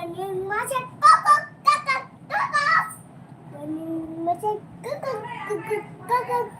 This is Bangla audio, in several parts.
我是哥哥哥哥哥哥哥我是哥哥哥哥哥哥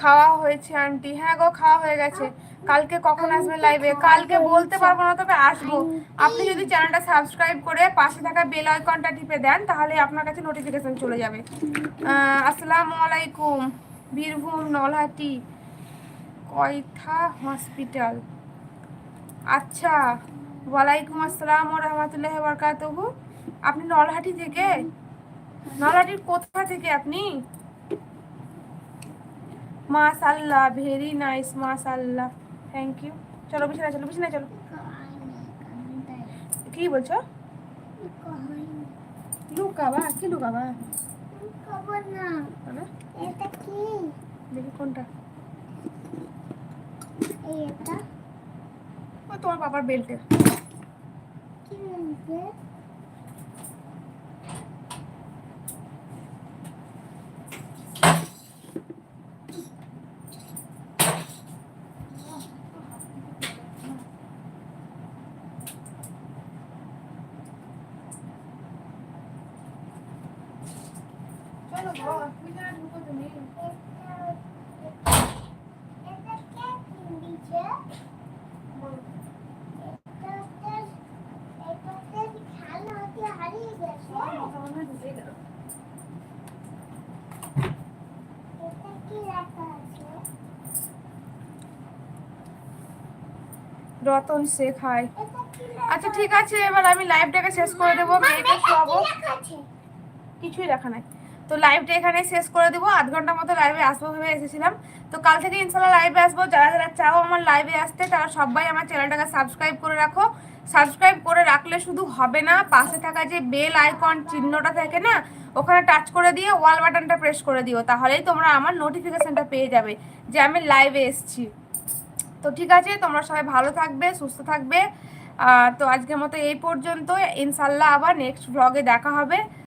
খাওয়া হয়েছে, আন্টি। হ্যাঁ গো, খাওয়া হয়ে গেছে। কালকে কখন আসবে লাইভে কালকে বলতে পারব না তবে আসব। আপনি যদি চ্যানেলটা সাবস্ক্রাইব করে পাশে থাকা বেল আইকনটা টিপে দেন, তাহলে আপনার কাছে নোটিফিকেশন চলে যাবে। আসসালামু আলাইকুম, বীরভূম, নলহাটি, কয়থা হসপিটাল আচ্ছা ওয়ালাইকুম আসসালাম ও রহমতুল্লাহ বরকাতহু। আপনি নলহাটি থেকে? নলহাটির কোথা থেকে আপনি? মাশাল্লাহ ভেরি নাইস মাশাল্লাহ থ্যাংক ইউ চলো বিছানা চলো বিছানা চলো কি বলছো লুকাবা কি লুকাবা বলো দেখি কোনটা ও তোমার বাবার বেল্টে চলো গো রতন শেখ হাই আচ্ছা ঠিক আছে এবার আমি লাইভটাকে শেষ করে দেবো মেয়েকে কিছুই দেখা নাই। তো লাইভটা এখানে শেষ করে দেবো। আধ ঘণ্টা মতো লাইভে আসব ভেবে এসেছিলাম। তো কাল থেকে ইনশাল্লাহ লাইভে আসব। যারা যারা চাও আমার লাইভে আসতে, তারা সবাই আমার চ্যানেলটাকে সাবস্ক্রাইব করে রাখো। সাবস্ক্রাইব করে রাখলে শুধু হবে না, পাশে থাকা যে বেল আইকন চিহ্নটা থাকে না, ওখানে টাচ করে দিয়ে ওয়াল বাটনটা প্রেস করে দিও। তাহলেই তোমরা আমার নোটিফিকেশানটা পেয়ে যাবে যে আমি লাইভে এসেছি। তো ঠিক আছে, তোমরা সবাই ভালো থাকবে, সুস্থ থাকবে। তো আজকের মতো এই পর্যন্ত ইনশাল্লাহ আবার নেক্সট ব্লগে দেখা হবে।